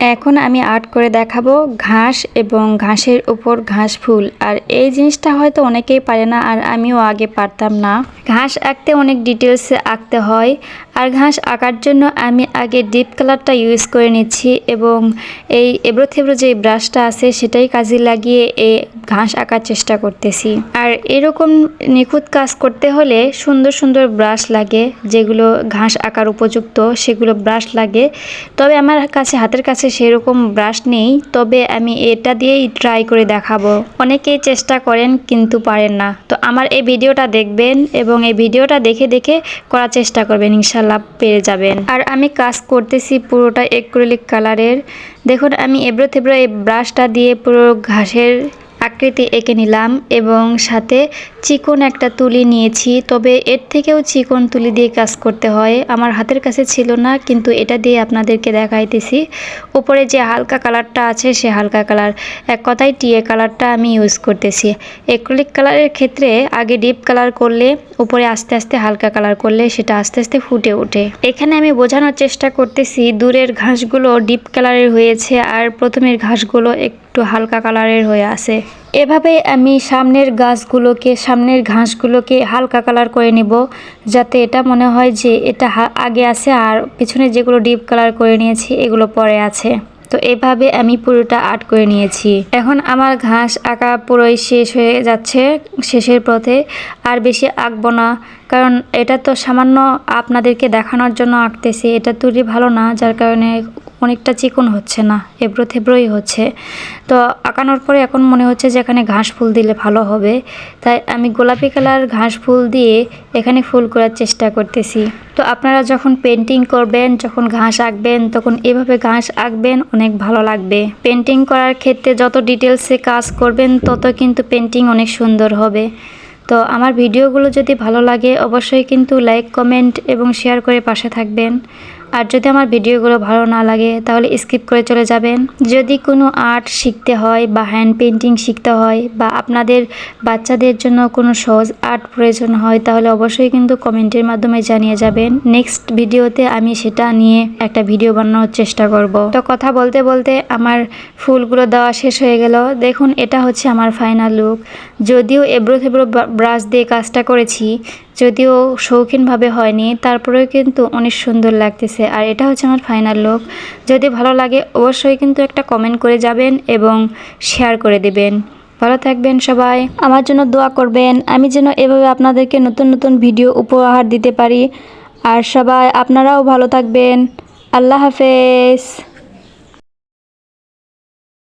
এখন আমি আর্ট করে দেখাবো ঘাস এবং ঘাসের উপর ঘাস ফুল। আর এই জিনিসটা হয়তো অনেকেই পারে না, আর আমিও আগে পারতাম না। ঘাস আঁকতে অনেক ডিটেলসে আঁকতে হয়, আর ঘাস আঁকার জন্য আমি আগে ডিপ কালারটা ইউজ করে নিচ্ছি এবং এই এবড়ো থেবড়ো যে ব্রাশটা আছে সেটাই কাজে লাগিয়ে এই ঘাস আঁকার চেষ্টা করতেছি। আর এরকম নিখুঁত কাজ করতে হলে সুন্দর সুন্দর ব্রাশ লাগে, যেগুলো ঘাস আঁকার উপযুক্ত, সেগুলো ব্রাশ লাগে। তবে আমার কাছে, হাতের কাছে সেরকম ব্রাশ নেই, তবে আমি এটা দিয়েই ট্রাই করে দেখাবো। অনেকেই চেষ্টা করেন, কিন্তু পারেন না। তো আমার এই ভিডিওটা দেখবেন এবং এই ভিডিওটা দেখে দেখে করার চেষ্টা করবেন ইনশাল্লাহ পেরে যাবেন। আর আমি কাজ করতেছি পুরোটা এক্রিলিক কালারের দেখুন, আমি এবড়ো থেবড়ো এই ব্রাশটা দিয়ে পুরো ঘাসের আকৃতি এঁকে নিলাম এবং সাথে চিকন একটা তুলি নিয়েছি। তবে এর থেকেও চিকন তুলি দিয়ে কাজ করতে হয়। আমার হাতের কাছে ছিল না, কিন্তু এটা দিয়ে আপনাদেরকে দেখাইতেছি। উপরে যে হালকা কালারটা আছে, সে হালকা কালার। এক কথায় টিয়ে কালারটা আমি ইউজ করতেছি। এক্রিলিক কালারের ক্ষেত্রে আগে ডিপ কালার করলে, উপরে আস্তে আস্তে হালকা কালার করলে সেটা আস্তে আস্তে ফুটে ওঠে। এখানে আমি বোঝানোর চেষ্টা করতেছি, দূরের ঘাসগুলো ডিপ কালারের হয়েছে আর প্রথমের ঘাসগুলো একটু হালকা কালারের হয়ে আছে। এভাবে আমি সামনের গাছগুলোকে, সামনের ঘাসগুলোকে হালকা কালার করে নিব, যাতে এটা মনে হয় যে এটা আগে আছে আর পিছনে যেগুলো ডিপ কালার করে নিয়েছি এগুলো পরে আছে। তো এভাবে আমি পুরোটা আর্ট করে নিয়েছি। এখন আমার ঘাস আঁকা পুরোই শেষ হয়ে যাচ্ছে, শেষের পথে। আর বেশি আঁকবো না, কারণ এটা তো সামান্য আপনাদেরকে দেখানোর জন্য আঁকতেছি। এটা তৈরি ভালো না, যার কারণে অনেকটা চিকন হচ্ছে না এবড়ো থেবড়োই হচ্ছে। তো আঁকানোর পরে এখন মনে হচ্ছে যে এখানে ঘাস ফুল দিলে ভালো হবে। তাই আমি গোলাপি কালার ঘাস ফুল দিয়ে এখানে ফুল করার চেষ্টা করতেছি। তো আপনারা যখন পেন্টিং করবেন, যখন ঘাস আঁকবেন, তখন এভাবে ঘাস আঁকবেন, অনেক ভালো লাগবে। পেন্টিং করার ক্ষেত্রে যত ডিটেলসে কাজ করবেন, তত কিন্তু পেন্টিং অনেক সুন্দর হবে। তো আমার ভিডিওগুলো যদি ভালো লাগে, অবশ্যই কিন্তু লাইক, কমেন্ট এবং শেয়ার করে পাশে থাকবেন। আর যদি আমার ভিডিওগুলো ভালো না লাগে, তাহলে স্কিপ করে চলে যাবেন। যদি কোনো আর্ট শিখতে হয় বা হ্যান্ড পেন্টিং শিখতে হয় বা আপনাদের বাচ্চাদের জন্য কোনো সহজ আর্ট প্রয়োজন হয়, তাহলে অবশ্যই কিন্তু কমেন্টের মাধ্যমে জানিয়ে যাবেন। নেক্সট ভিডিওতে আমি সেটা নিয়ে একটা ভিডিও বানানোর চেষ্টা করব। তো কথা বলতে বলতে আমার ফুলগুলো দেওয়া শেষ হয়ে গেল। দেখুন, এটা হচ্ছে আমার ফাইনাল লুক যদিও এবড়ো থেবড়ো ব্রাশ দিয়ে কাজটা করেছি যদিও শৌখিনভাবে হয়নি, তারপরেও কিন্তু অনেক সুন্দর লাগতেছে। আর এটা হচ্ছে আমার ফাইনাল লুক যদি ভালো লাগে অবশ্যই কিন্তু একটা কমেন্ট করে যাবেন এবং শেয়ার করে দেবেন। ভালো থাকবেন সবাই। আমার জন্য দোয়া করবেন। আমি যেন এভাবে আপনাদেরকে নতুন নতুন ভিডিও উপহার দিতে পারি। আর সবাই, আপনারাও ভালো থাকবেন। আল্লাহ হাফেজ।